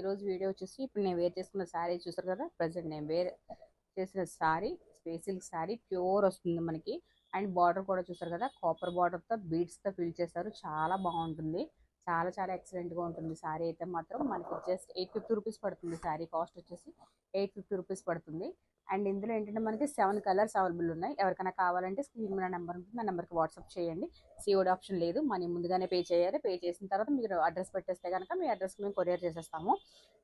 ఈరోజు వీడియో వచ్చేసి ఇప్పుడు నేను వేర్ చేసుకున్న శారీ చూసారు కదా ప్రజెంట్ నేను వేర్ చేసిన శారీ స్పేస్ శారీ ప్యూర్ వస్తుంది మనకి. అండ్ బార్డర్ కూడా చూసారు కదా కాపర్ బార్డర్తో బీడ్స్తో ఫిల్ చేశారు చాలా బాగుంటుంది. చాలా చాలా ఎక్సలెంట్గా ఉంటుంది శారీ అయితే మాత్రం. మనకి జస్ట్ ఎయిట్ ఫిఫ్టీ రూపీస్ పడుతుంది శారీ కాస్ట్ వచ్చేసి ఎయిట్ ఫిఫ్టీ రూపీస్ పడుతుంది. అండ్ ఇందులో ఏంటంటే మనకి సెవెన్ కలర్స్ అవైలబుల్ ఉన్నాయి. ఎవరికైనా కావాలంటే స్క్రీన్ మీద నెంబర్ ఉంటుంది. నా నెంబర్కి వాట్సాప్ చేయండి. సిఓడి ఆప్షన్ లేదు. మనీ ముందుగానే పే చేయాలి. పే చేసిన తర్వాత మీరు అడ్రస్ పెట్టేస్తే కనుక మీ అడ్రస్కి మేము కొరియర్ చేసేస్తాము.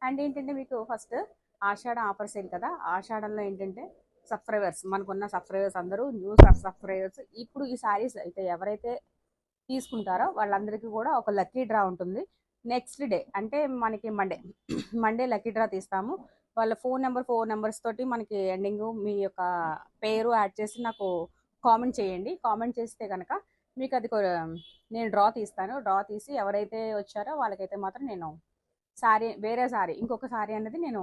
అండ్ ఏంటంటే మీకు ఫస్ట్ ఆషాఢ ఆఫర్ సేల్ కదా. ఆషాఢంలో ఏంటంటే సబ్స్క్రైబర్స్ మనకున్న సబ్స్క్రైబర్స్ అందరూ న్యూ సబ్స్క్రైబర్స్ ఇప్పుడు ఈ శారీస్ అయితే ఎవరైతే తీసుకుంటారో వాళ్ళందరికీ కూడా ఒక లక్కీ డ్రా ఉంటుంది. నెక్స్ట్ డే అంటే మనకి మండే మండే లక్కీ డ్రా తీస్తాము. వాళ్ళ ఫోన్ నెంబర్ ఫోన్ నెంబర్స్ తోటి మనకి ఎండింగ్ మీ యొక్క పేరు యాడ్ చేసి నాకు కామెంట్ చేయండి. కామెంట్ చేస్తే కనుక మీకు అది నేను డ్రా తీస్తాను. డ్రా తీసి ఎవరైతే వచ్చారో వాళ్ళకైతే మాత్రం నేను సారీ వేరే సారీ ఇంకొక సారీ అనేది నేను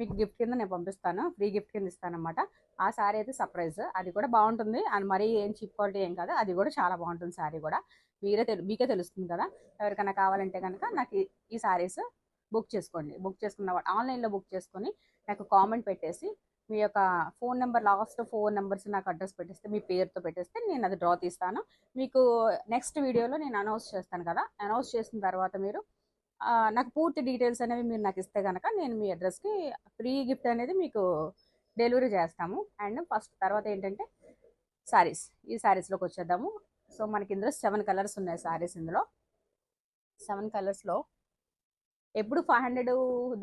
మీకు గిఫ్ట్ కింద నేను పంపిస్తాను. ఫ్రీ గిఫ్ట్ కింద ఇస్తాను అనమాట ఆ శారీ అయితే సర్ప్రైజ్ అది కూడా బాగుంటుంది. అండ్ మరీ ఏం చీప్ క్వాలిటీ ఏం కాదు. అది కూడా చాలా బాగుంటుంది శారీ కూడా. మీరే తెలు మీకే తెలుస్తుంది కదా. ఎవరికైనా కావాలంటే కనుక నాకు ఈ- శారీస్ బుక్ చేసుకోండి. బుక్ చేసుకున్న ఆన్లైన్లో బుక్ చేసుకొని నాకు కామెంట్ పెట్టేసి మీ యొక్క phone number last phone numbers నాకు అడ్రస్ పెట్టేస్తే మీ పేరుతో పెట్టేస్తే నేను అది డ్రా తీస్తాను. మీకు నెక్స్ట్ వీడియోలో నేను అనౌన్స్ చేస్తాను కదా. అనౌన్స్ చేసిన తర్వాత మీరు నాకు పూర్తి డీటెయిల్స్ అనేవి మీరు నాకు ఇస్తే కనుక నేను మీ అడ్రస్కి ఫ్రీ గిఫ్ట్ అనేది మీకు డెలివరీ చేస్తాము. అండ్ ఫస్ట్ తర్వాత ఏంటంటే శారీస్ ఈ శారీస్లోకి వచ్చేద్దాము. సో మనకి ఇందులో సెవెన్ కలర్స్ ఉన్నాయి శారీస్ ఇందులో. సెవెన్ కలర్స్లో ఎప్పుడు ఫైవ్ హండ్రెడ్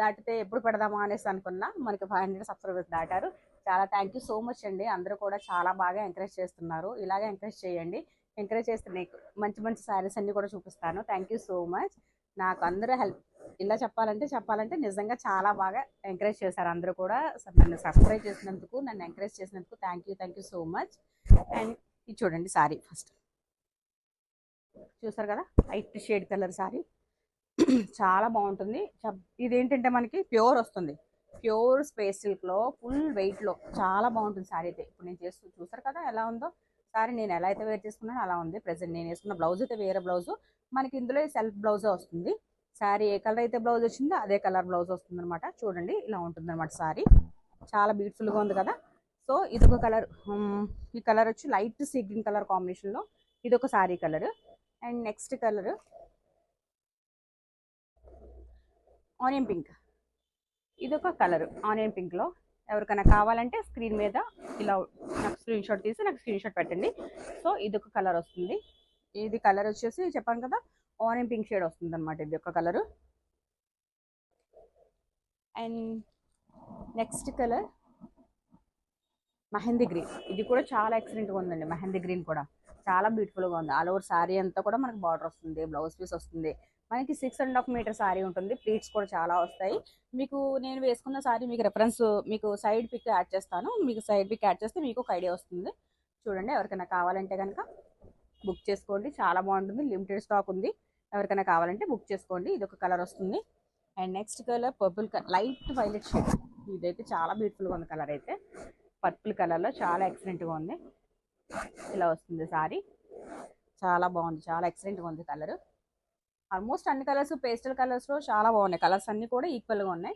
దాటితే ఎప్పుడు పెడదామా అనేసి అనుకున్నా మనకి ఫైవ్ హండ్రెడ్ సబ్స్క్రైబర్స్ దాటారు. చాలా థ్యాంక్ యూ సో మచ్ అండి. అందరూ కూడా చాలా బాగా ఎంకరేజ్ చేస్తున్నారు. ఇలాగే ఎంకరేజ్ చేయండి. ఎంకరేజ్ చేస్తే మంచి మంచి శారీస్ అన్నీ కూడా చూపిస్తాను. Thank you so much. నాకు అందరూ హెల్ప్ ఇలా చెప్పాలంటే చెప్పాలంటే నిజంగా చాలా బాగా ఎంకరేజ్ చేశారు. అందరూ కూడా నన్ను సబ్స్క్రైబ్ చేసినందుకు నన్ను ఎంకరేజ్ చేసినందుకు thank you thank you so much. And ఇది చూడండి సారీ ఫస్ట్. చూసారు కదా? Light shade colour sari. చాలా బాగుంటుంది. ఇదేంటంటే మనకి ప్యూర్ వస్తుంది. ప్యూర్ స్పేస్ సిల్క్లో ఫుల్ వెయిట్లో. చాలా బాగుంటుంది సారీ అయితే. ఇప్పుడు నేను చేస్తూ చూసారు కదా ఎలా ఉందో? సారీ నేను ఎలా అయితే వేర్ చేసుకున్నానో అలా ఉంది. ప్రజెంట్ నేను వేసుకున్న బ్లౌజ్ అయితే వేరే బ్లౌజ్. మనకి ఇందులో సెల్ఫ్ బ్లౌజే వస్తుంది. శారీ ఏ కలర్ అయితే బ్లౌజ్ వచ్చిందో అదే కలర్ బ్లౌజ్ వస్తుంది అనమాట చూడండి ఇలా ఉంటుంది అనమాట శారీ చాలా బ్యూటిఫుల్గా ఉంది కదా. సో ఇదొక కలర్ ఈ కలర్ వచ్చి లైట్ సీ గ్రీన్ కలర్ కాంబినేషన్లో ఇదొక sari colour. And next colour onion pink. ఇదొక కలర్ ఆనియన్ పింక్లో. ఎవరికైనా కావాలంటే స్క్రీన్ మీద ఇలా స్క్రీన్ షాట్ తీసి నాకు స్క్రీన్ షాట్ పెట్టండి. సో ఇది ఒక కలర్ వస్తుంది. ఇది కలర్ వచ్చేసి చెప్పాను కదా ఆరెంజ్ పింక్ షేడ్ వస్తుంది అనమాట ఇది ఒక colour and next colour mehndi green. ఇది కూడా చాలా ఎక్సలెంట్గా ఉందండి మహందీ గ్రీన్ కూడా. చాలా బ్యూటిఫుల్గా ఉంది. ఆల్ ఓవర్ శారీ అంతా కూడా మనకి బార్డర్ వస్తుంది బ్లౌజ్ పీస్ వస్తుంది. మనకి six and half metre sari ఉంటుంది. ప్లీట్స్ కూడా చాలా వస్తాయి. మీకు నేను వేసుకున్న శారీ మీకు రెఫరెన్స్ మీకు సైడ్ పిక్ యాడ్ చేస్తాను. మీకు సైడ్ పిక్ యాడ్ చేస్తే మీకు ఒక ఐడియా వస్తుంది. చూడండి ఎవరికైనా కావాలంటే కనుక బుక్ చేసుకోండి. చాలా బాగుంటుంది. లిమిటెడ్ స్టాక్ ఉంది. ఎవరికైనా కావాలంటే బుక్ చేసుకోండి. ఇది ఒక కలర్ వస్తుంది. And next colour purple colour light violet shade ఇదైతే చాలా బ్యూటిఫుల్గా ఉంది కలర్ అయితే. పర్పుల్ కలర్లో చాలా ఎక్సలెంట్గా ఉంది. ఇలా వస్తుంది సారీ చాలా బాగుంది. చాలా ఎక్సలెంట్గా ఉంది కలర్ ఆల్మోస్ట్ అన్ని కలర్స్ పేస్టల్ కలర్స్లో చాలా బాగున్నాయి. కలర్స్ అన్నీ కూడా ఈక్వల్గా ఉన్నాయి.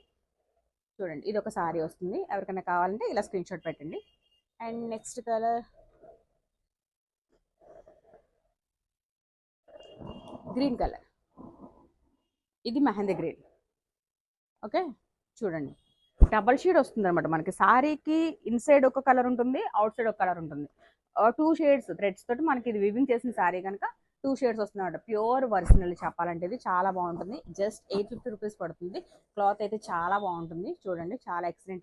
చూడండి ఇది ఒక సారీ వస్తుంది. ఎవరికైనా కావాలంటే ఇలా స్క్రీన్ షాట్ పెట్టండి. And next colour. Green colour. ఇది మెహందీ గ్రీన్. ఓకే? చూడండి. డబల్ షేడ్ వస్తుంది అనమాట మనకి. సారీకి ఇన్సైడ్ ఒక కలర్ ఉంటుంది అవుట్ సైడ్ ఒక కలర్ ఉంటుంది. టూ షేడ్స్ థ్రెడ్స్ తోటి మనకి ఇది వివింగ్ చేసిన సారీ కనుక టూ షేడ్స్ వస్తుంది ప్యూర్ ఒరిజినల్ చెప్పాలంటే ఇది చాలా బాగుంటుంది. జస్ట్ ఎయిట్ ఫిఫ్టీ రూపీస్ పడుతుంది. క్లాత్ అయితే చాలా బాగుంటుంది. చూడండి చాలా ఎక్సలెంట్